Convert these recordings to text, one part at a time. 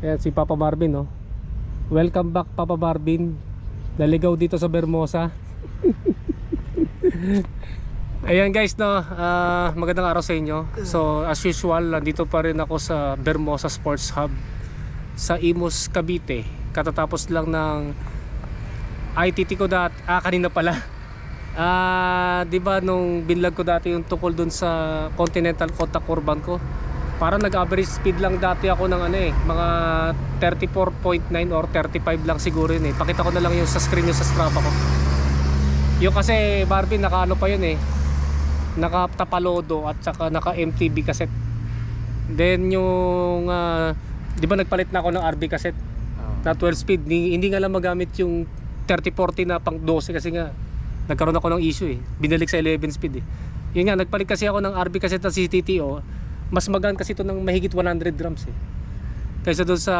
Ayan si Papa Marvin no. Welcome back Papa Marvin. Naligaw dito sa Bermosa. Ayan guys no, ah, magandang araw sa inyo. So as usual, nandito pa rin ako sa Bermosa Sports Hub sa Imus, Cavite. Katatapos lang ng ITT ko dati, ah kanina pala. Ah, 'di ba nung binlog ko dati yung tungkol dun sa Continental Contact Urban ko. Parang nag-average speed lang dati ako ng ano eh, mga 34.9 or 35 lang siguro yun eh. Pakita ko na lang yung sa screen yung sa Strava ko. Yung kasi Barbie naka ano pa yun eh. Naka tapalodo at saka naka MTB cassette. Then yung ah, 'di ba nagpalit na ako ng RB cassette na 12 speed. Hindi, hindi nga lang magamit yung 30-40 na pang 12 kasi nga nagkaroon ako ng issue eh. Binalik sa 11 speed eh. Yun nga, nagpalit kasi ako ng RB cassette na CTTO. Mas magaan kasi ito ng mahigit 100 grams eh. Kaysa doon sa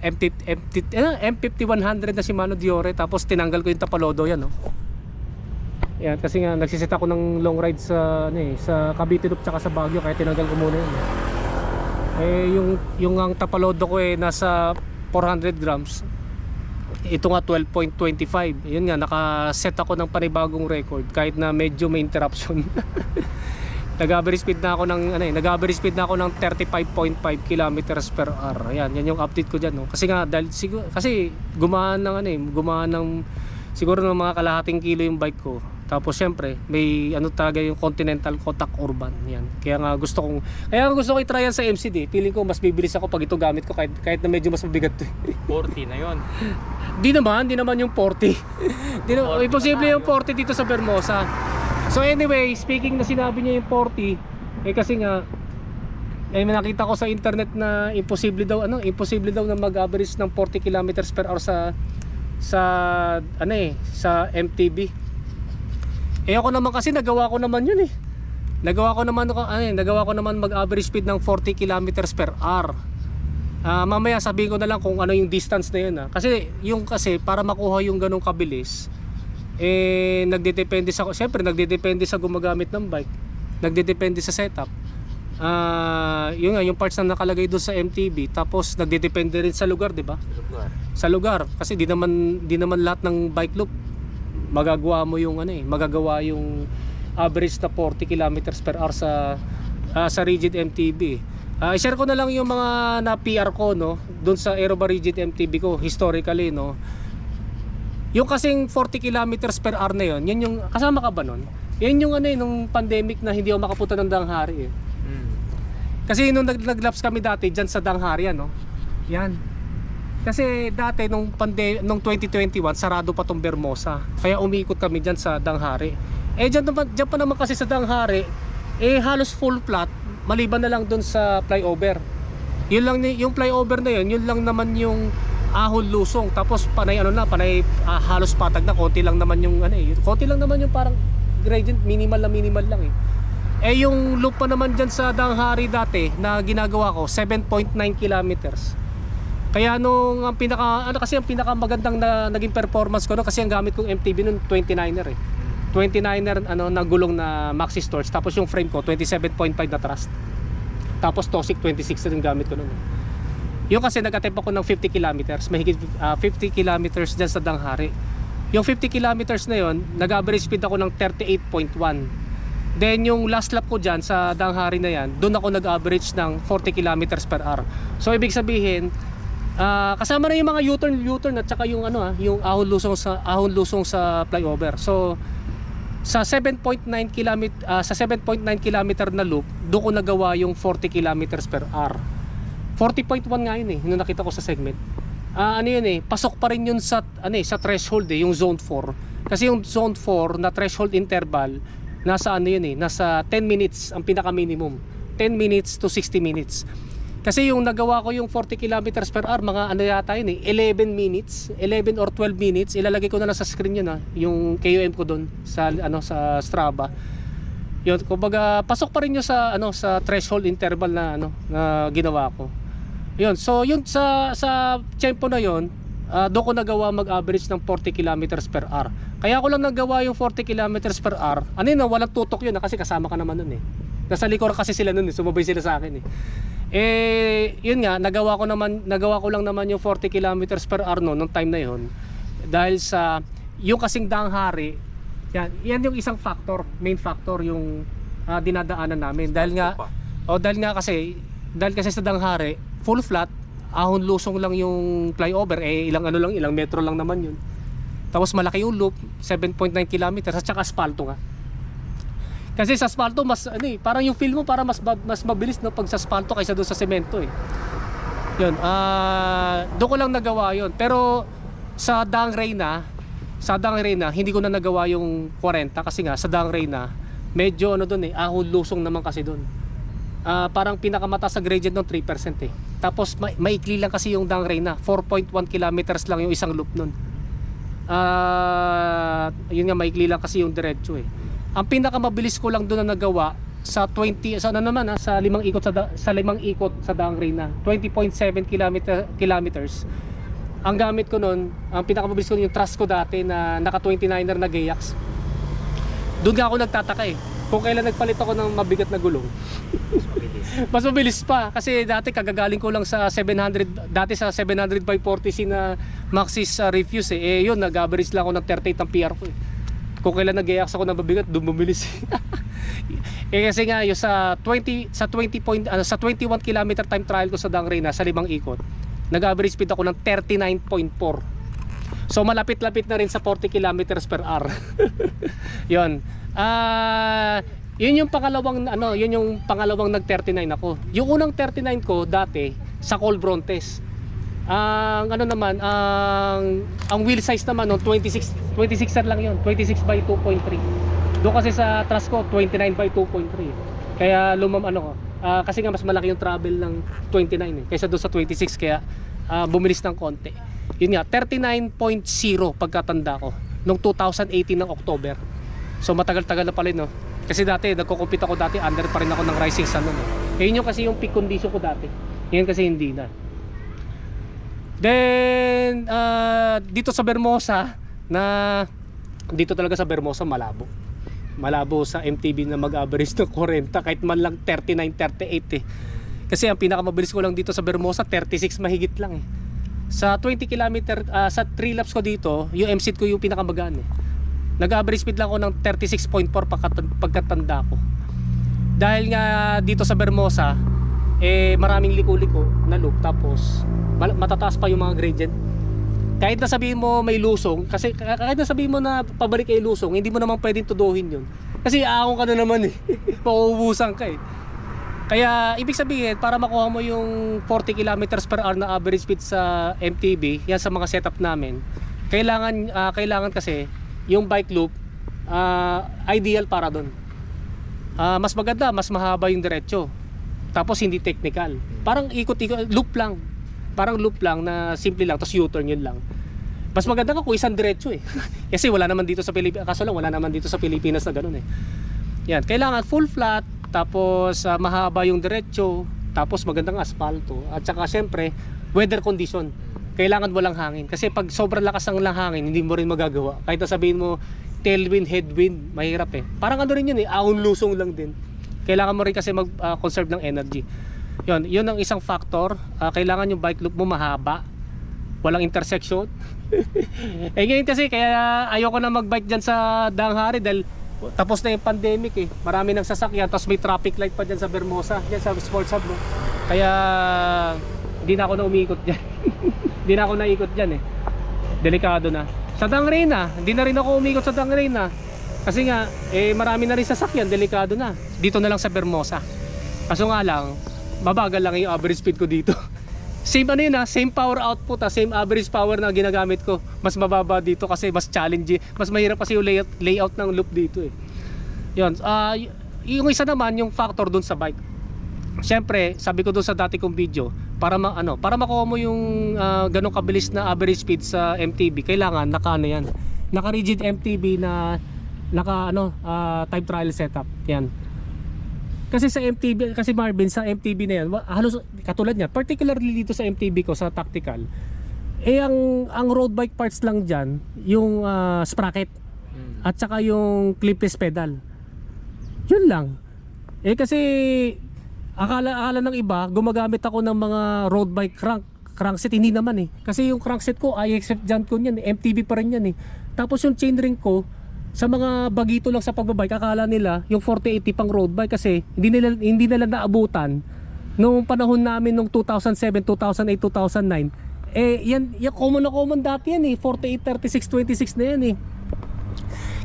M50, M50, eh, M50-100 na Shimano Diore tapos tinanggal ko yung tapalodo yan no. Yan kasi nga nagsiset ako ng long ride sa ano eh, sa Cavite Loop tsaka sa Baguio kaya tinanggal ko muna yun. Eh yung yung ang tapalodo ko eh nasa 400 grams. Ito nga 12.25. Yun nga naka-set ako ng panibagong record kahit na medyo may interruption. Nag-average speed na ako ng ano eh, nag-average speed na ako ng 35.5 kilometers per hour. Ayan, yan yung update ko diyan no. Kasi nga dahil siguro kasi gumaan ng ano eh, gumaan ng siguro ng mga kalahating kilo yung bike ko. Tapos syempre, may ano talaga yung Continental Kotak Urban. Yan. Kaya nga gusto kong kaya nga gusto ko i-try yan sa MCD. Feeling ko mas bibilis ako pag ito gamit ko kahit kahit na medyo mas mabigat to. 40 na yon. Di naman, di naman yung 40. di na, 40 imposible yung 40 dito sa Bermosa. So anyway, speaking na sinabi niya yung 40, eh kasi nga eh nakita ko sa internet na imposible daw ano, imposible daw na mag-average ng 40 kilometers per hour sa sa ano eh, sa MTB. Eh ako naman kasi nagawa ko naman yun eh. Nagawa ko naman ano eh, nagawa ko naman mag-average speed ng 40 kilometers per hour. Ah, mamaya sabihin ko na lang kung ano yung distance na yun ah. Kasi yung kasi para makuha yung ganong kabilis eh nagdedepende sa siyempre nagdedepende sa gumagamit ng bike. Nagdedepende sa setup. Ah, yun nga yung parts na nakalagay doon sa MTB tapos nagdedepende rin sa lugar, 'di ba? Sa lugar kasi di naman di naman lahat ng bike loop magagawa mo yung ano eh, magagawa yung average na 40 kilometers per hour sa ah, sa rigid MTB. Ah, i-share ko na lang yung mga na PR ko no, doon sa Aeroba rigid MTB ko historically no. Yung kasing 40 kilometers per hour na yun, yan yung kasama ka ba nun? Yan yung ano eh, nung pandemic na hindi ako makapunta ng Danghari eh. Mm. Kasi nung nag naglaps kami dati diyan sa Danghari ano. Yan. Kasi dati nung pande nung 2021 sarado pa tong Bermosa. Kaya umiikot kami diyan sa Danghari. Eh diyan naman diyan pa naman kasi sa Danghari eh halos full flat maliban na lang doon sa flyover. Yun lang yung flyover na yun, yun lang naman yung ahon lusong tapos panay ano na panay ah, halos patag na konti lang naman yung ano eh konti lang naman yung parang gradient minimal na minimal lang eh eh yung loop pa naman dyan sa Danghari dati na ginagawa ko 7.9 kilometers. Kaya nung ang pinaka ano kasi ang pinaka magandang na naging performance ko no kasi ang gamit kong MTB nung 29er eh. 29er ano na gulong na Maxi Storage tapos yung frame ko 27.5 na thrust. Tapos Tosic 26 na gamit ko noon. Yung kasi nag-attempt ako ng 50 kilometers, mahigit ah, 50 kilometers dyan sa Danghari. Yung 50 kilometers na yon, nag-average speed ako ng 38.1. Then yung last lap ko dyan sa Danghari na yan, doon ako nag-average ng 40 kilometers per hour. So ibig sabihin, ah, kasama na yung mga U-turn, U-turn at saka yung ano ah, yung ahon lusong sa ahon lusong sa flyover. So sa 7.9 km sa 7.9 kilometer na loop, doon ko nagawa yung 40 kilometers per hour. 40.1 nga yun eh, yung nakita ko sa segment. Ah, ano yun eh, pasok pa rin yun sa ano eh, sa threshold eh, yung zone 4. Kasi yung zone 4 na threshold interval nasa ano yun eh, nasa 10 minutes ang pinaka minimum. 10 minutes to 60 minutes. Kasi yung nagawa ko yung 40 kilometers per hour, mga ano yata yun eh, 11 minutes, 11 or 12 minutes, ilalagay ko na lang sa screen yun ah, yung KUM ko doon sa ano sa Strava. Yun, kumbaga pasok pa rin yun sa ano sa threshold interval na ano na ginawa ko. Yun, so yun sa sa tempo na yun, ah, doon ko nagawa mag-average ng 40 kilometers per hour. Kaya ko lang nagawa yung 40 kilometers per hour. Ano yun, ah, walang tutok yun ah, kasi kasama ka naman nun eh. Nasa likod kasi sila nun eh, sumabay sila sa akin eh. Eh, yun nga, nagawa ko naman, nagawa ko lang naman yung 40 kilometers per hour no, nung time na yun. Dahil sa, yung kasing danghari, yan, yan yung isang factor, main factor yung ah, dinadaanan namin. Dahil nga, o dahil nga kasi, dahil kasi sa danghari, full flat, ahon lusong lang yung flyover, eh ilang ano lang, ilang metro lang naman yun. Tapos malaki yung loop, 7.9 kilometers, at saka asfalto nga. Kasi sa asfalto mas ano eh, parang yung feel mo para mas mas mabilis no pag sa asfalto kaysa doon sa semento eh. 'Yun, ah doon ko lang nagawa 'yon. Pero sa Dang Reyna, sa Dang Reyna, hindi ko na nagawa yung 40 kasi nga sa Dang Reyna, medyo ano doon eh, ahon lusong naman kasi doon. Ah, parang pinakamataas sa gradient ng 3% eh. Tapos ma- maikli lang kasi yung Dang Reyna, 4.1 kilometers lang yung isang loop noon. Ah, yun nga maikli lang kasi yung diretso eh. Ang pinakamabilis ko lang doon na nagawa sa 20 sa ano naman ha, sa limang ikot sa da- sa limang ikot sa Daang Reyna, 20.7 kilometer, kilometers. Ang gamit ko noon, ang pinakamabilis ko yung trust ko dati na naka 29er na Gayax. Doon nga ako nagtataka eh. Kung kailan nagpalit ako ng mabigat na gulong, mas mabilis pa kasi dati kagagaling ko lang sa 700 dati sa 700 by 40C na Maxis uh, Refuse eh. eh yun nag-average lang ako ng 38 ang PR ko eh. Kung kailan nag ako ng mabigat, doon bumilis. eh kasi nga yung sa 20 sa 20 point ano, sa 21 kilometer time trial ko sa Dang Reyna sa limang ikot, nag-average speed ako ng 39.4. So malapit-lapit na rin sa 40 kilometers per hour. 'Yon. Ah, yun yung pangalawang ano, yun yung pangalawang nag 39 ako. Yung unang 39 ko dati sa Colbrontes. Ang ano naman, ang ang wheel size naman no 26 26 lang yun, 26 by 2.3. Doon kasi sa Trasco 29 by 2.3. Kaya lumam ano ko. ah, kasi nga mas malaki yung travel ng 29 eh kaysa doon sa 26 kaya ah, bumilis ng konti. Yun nga 39.0 pagkatanda ko nung 2018 ng October. So matagal-tagal na pala no. Kasi dati nagko-compete ako dati under pa rin ako ng Rising Sun noon. Eh. Yun yung kasi yung peak condition ko dati. Ngayon kasi hindi na. Then ah, dito sa Bermosa na dito talaga sa Bermosa malabo. Malabo sa MTB na mag-average ng 40 kahit man lang 39, 38 eh. Kasi ang pinakamabilis ko lang dito sa Bermosa 36 mahigit lang eh. Sa 20 km ah, sa 3 laps ko dito, yung MCT ko yung pinakamagaan eh. Nag-average speed lang ako ng 36.4 pagkatan- pagkatanda ko. Dahil nga dito sa Bermosa, eh maraming liko-liko na loop tapos matataas pa yung mga gradient. Kahit na sabihin mo may lusong, kasi ka- kahit na sabihin mo na pabalik kay lusong, hindi mo naman pwedeng tuduhin yun. Kasi aakong ka na naman eh. Pauubusan ka eh. Kaya ibig sabihin para makuha mo yung 40 kilometers per hour na average speed sa MTB, yan sa mga setup namin. Kailangan ah, kailangan kasi yung bike loop ah, ideal para doon. Ah, mas maganda, mas mahaba yung diretso. Tapos hindi technical. Parang ikot-ikot, loop lang. Parang loop lang na simple lang, tapos U-turn yun lang. Mas maganda ka kung isang diretso eh. Kasi wala naman dito sa Pilipinas, kaso lang wala naman dito sa Pilipinas na ganun eh. Yan, kailangan full flat, tapos ah, mahaba yung diretso, tapos magandang asfalto. At saka syempre, weather condition. Kailangan walang hangin. Kasi pag sobrang lakas ng hangin, hindi mo rin magagawa. Kahit sabihin mo, tailwind, headwind, mahirap eh. Parang ano rin yun eh, ahon lusong lang din. Kailangan mo rin kasi mag-conserve ng energy. Yun, yun ang isang factor. Ah, kailangan yung bike loop mo mahaba. Walang intersection. eh ngayon kasi kaya ayoko na magbike dyan sa Danghari dahil tapos na yung pandemic eh. Marami nang sasakyan tapos may traffic light pa dyan sa Bermosa, dyan sa Sports Hub. No? Kaya hindi na ako na umiikot dyan. Hindi na ako naikot dyan eh. Delikado na. Sa Dangrena, hindi na rin ako umikot sa Dangrena. Kasi nga, eh marami na rin sasakyan, delikado na. Dito na lang sa Bermosa. Kaso nga lang, mabagal lang yung average speed ko dito. Same ano yun ha, same power output ha, same average power na ginagamit ko. Mas mababa dito kasi mas challenging, mas mahirap kasi yung layout, layout ng loop dito eh. Yun, ah, y- yung isa naman yung factor dun sa bike. Siyempre, sabi ko doon sa dati kong video, para ma ano, para makuha mo yung ah, ganong kabilis na average speed sa MTB, kailangan naka ano yan. Naka rigid MTB na naka ano, ah, type trial setup. Yan. Kasi sa MTB, kasi Marvin sa MTB na yan, halos katulad niya, particularly dito sa MTB ko sa tactical, eh ang ang road bike parts lang diyan, yung ah, sprocket at saka yung clipless pedal. Yun lang. Eh kasi akala, akala ng iba, gumagamit ako ng mga road bike crank crankset hindi naman eh. Kasi yung crankset ko, IXF Jant ko yan, eh. MTB pa rin yan eh. Tapos yung chainring ko, sa mga bagito lang sa pagbabike, akala nila yung 4080 pang road bike kasi hindi nila hindi nila naabutan nung panahon namin nung 2007, 2008, 2009. Eh yan, yan common na common dati yan eh. 48, 36, 26 na yan eh.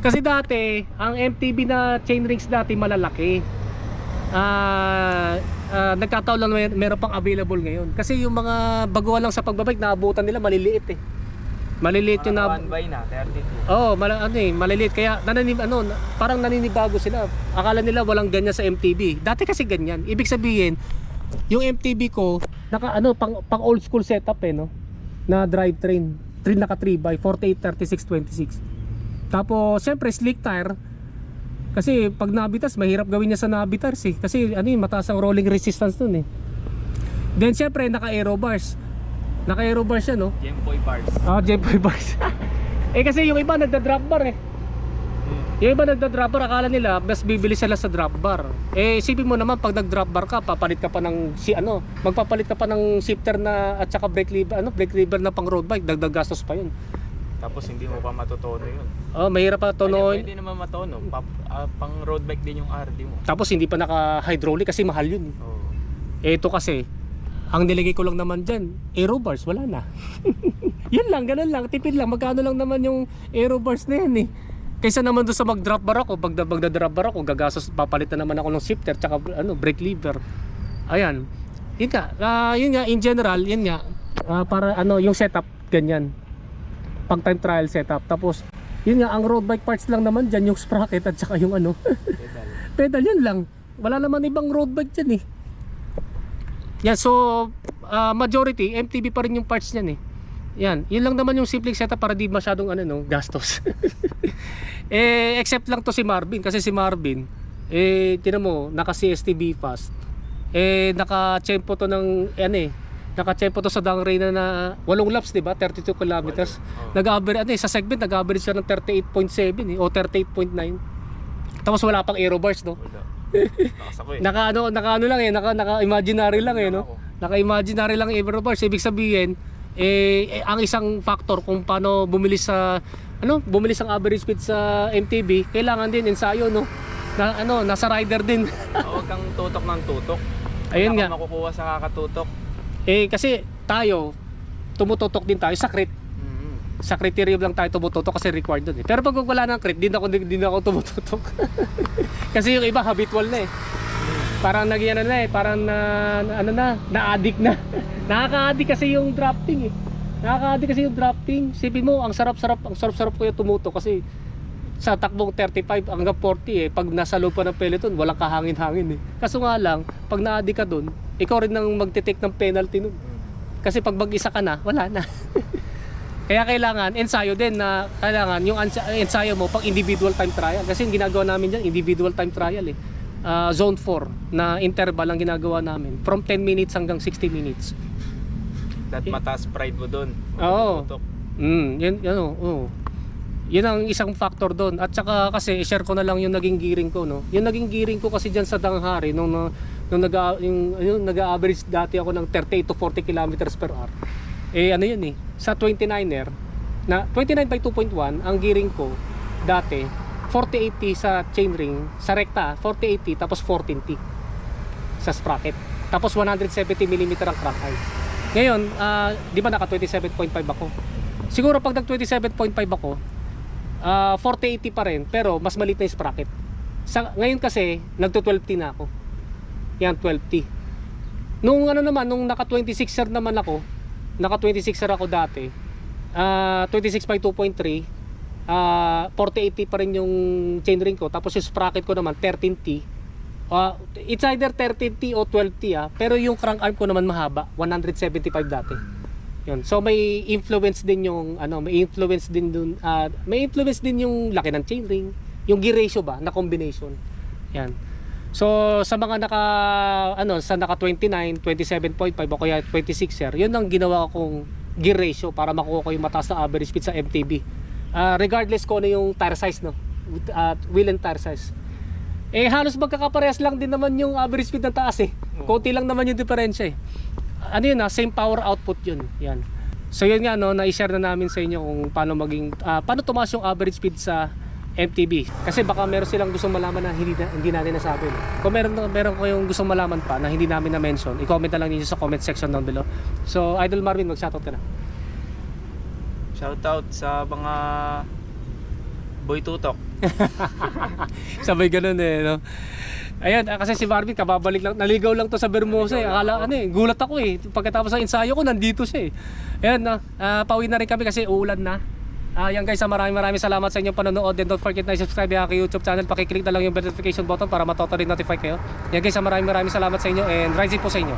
Kasi dati, ang MTB na chainrings dati malalaki. Ah, ah, nagkataon lang may, meron pang available ngayon. Kasi yung mga baguhan lang sa pagbabike, naabutan nila maliliit eh. Maliliit yung na... One by na, 32. Oo, oh, mala, ano eh, maliliit. Kaya nananib, ano, na- parang naninibago sila. Akala nila walang ganyan sa MTB. Dati kasi ganyan. Ibig sabihin, yung MTB ko, naka ano, pang, pang old school setup eh, no? Na drivetrain. Train naka 3 by 48, 36, 26. Tapos, syempre, slick tire. Kasi pag nabitas, mahirap gawin niya sa nabitars eh. Kasi ano yun, mataas ang rolling resistance nun eh. Then syempre, naka aero bars. Naka aero bars siya, no? Gempoy bars. Ah, Jeffrey Bars. eh kasi yung iba nagda-drop bar eh. Yung iba nagda-drop bar, akala nila mas bibili sila sa drop bar. Eh isipin mo naman pag nag-drop bar ka, papalit ka pa ng si ano, magpapalit ka pa ng shifter na at saka brake lever, ano, brake lever na pang road bike, dagdag gastos pa 'yun. Tapos hindi mo pa matutono yun. Oh, mahirap pa tonoin. Pwede naman matono. Pa, ah, pang road bike din yung RD mo. Tapos hindi pa naka-hydraulic kasi mahal 'yun. Oo. Eh ito kasi, ang nilagay ko lang naman dyan, aero bars, wala na. Yun lang, ganun lang, tipid lang. Magkano lang naman yung aero bars na yan eh. Kaysa naman doon sa mag-drop bar ako, pag magda-drop bar ako, gagastos, papalitan naman ako ng shifter, tsaka ano, brake lever. Ayan. Yun nga, ah, yun nga, in general, yun nga, ah, para ano, yung setup, ganyan. Pang time trial setup. Tapos, yun nga, ang road bike parts lang naman dyan, yung sprocket at saka yung ano, Pedal. pedal yun lang. Wala naman ibang road bike dyan eh. Yan, so ah, majority MTB pa rin yung parts niyan eh. Yan, yun lang naman yung simple setup para di masyadong ano no, gastos. eh except lang to si Marvin kasi si Marvin eh tinan mo, naka CSTB fast. Eh naka tempo to ng ano eh, naka tempo to sa Dangray na, na 8 laps, 'di ba? 32 kilometers. Oo. Nag-average ano eh, sa segment nag-average siya ng 38.7 eh o 38.9. Tapos wala pang aero bars no. Wala. Eh. Naka ano, naka ano lang eh, naka naka imaginary lang eh, no. Naka imaginary lang aero bars. Ibig sabihin, eh, eh, ang isang factor kung paano bumilis sa ano, bumilis ang average speed sa MTB, kailangan din ensayo, no. Na ano, nasa rider din. Huwag kang tutok ng tutok. Ayun nga. makukuha sa kakatutok. Eh kasi tayo tumututok din tayo sa crit. Mm. Sa criterium lang tayo tumututok kasi required doon eh. Pero pag wala ng crit, din ako din ako tumututok. kasi yung iba habitual na eh. Parang nagyan na eh, parang na, na- ano na, na-addict na. Nakaka-addict kasi yung drafting eh. Nakaka-addict kasi yung drafting. Sipin mo, ang sarap-sarap, ang sarap-sarap ko yung tumutok kasi sa takbong 35 hanggang 40 eh, pag nasa loob pa ng peloton, walang kahangin-hangin eh. Kaso nga lang, pag na-addict ka doon, ikaw rin nang magte-take ng penalty nun. Kasi pag mag-isa ka na, wala na. Kaya kailangan ensayo din na kailangan yung ansa- ensayo mo pang individual time trial kasi yung ginagawa namin diyan individual time trial eh. Ah, zone 4 na interval ang ginagawa namin from 10 minutes hanggang 60 minutes. That mataas pride mo dun. Oo. Tutok. Mm, yun ano, oo. Yun ang isang factor doon. At saka kasi i-share ko na lang yung naging gearing ko, no. Yung naging gearing ko kasi diyan sa Danghari nung nung nag yung, yung nag-average dati ako ng 38 to 40 kilometers per hour. Eh ano yun eh, sa 29er na 29 by 2.1 ang gearing ko dati 4080 sa chainring, sa rekta 4080 tapos 14T sa sprocket. Tapos 170 mm ang crank arm. Ngayon, ah, di ba naka 27.5 ako? Siguro pag nag 27.5 ako, ah 4080 pa rin, pero mas maliit na yung sprocket. Sa, ngayon kasi, nagto 12T na ako. Yan, 12T. Nung ano naman, nung naka 26er naman ako, naka 26er ako dati, ah 26 by 2.3, ah 4080 pa rin yung chainring ko, tapos yung sprocket ko naman 13T. Ah, it's either 13T o 12T ah, pero yung crank arm ko naman mahaba, 175 dati. Yun. So may influence din yung ano, may influence din dun ah, may influence din yung laki ng chainring, yung gear ratio ba na combination. Yan. So sa mga naka ano, sa naka 29, 27.5 o kaya 26er, yun ang ginawa kong gear ratio para makuha ko yung mataas na average speed sa MTB. Ah, regardless ko ano yung tire size no, With, ah, wheel and tire size. Eh halos magkakaparehas lang din naman yung average speed ng taas eh. Konti lang naman yung diferensya eh. Ano yun ah, same power output yun. Yan. So yun nga no, na-share na namin sa inyo kung paano maging ah, paano tumaas yung average speed sa MTB. Kasi baka meron silang gustong malaman na hindi, na, hindi natin nasabi. no? Kung meron, meron kayong gustong malaman pa na hindi namin na-mention, i-comment na lang ninyo sa comment section down below. So, Idol Marvin, mag-shoutout ka na. Shoutout sa mga boy tutok. Sabay ganun eh, no? Ayan, ah, kasi si Marvin, kababalik lang, naligaw lang to sa Bermosa eh. Akala, ano eh, gulat ako eh. Pagkatapos ng ensayo ko, nandito siya eh. Ayan, na, ah, pauwi na rin kami kasi uulan na. Ah, yan guys, ah, maraming maraming salamat sa inyong panonood and don't forget na subscribe yung aking YouTube channel. Pakiclick na lang yung notification button para matoto rin notify kayo. Yan guys, ah, maraming maraming salamat sa inyo and rising po sa inyo.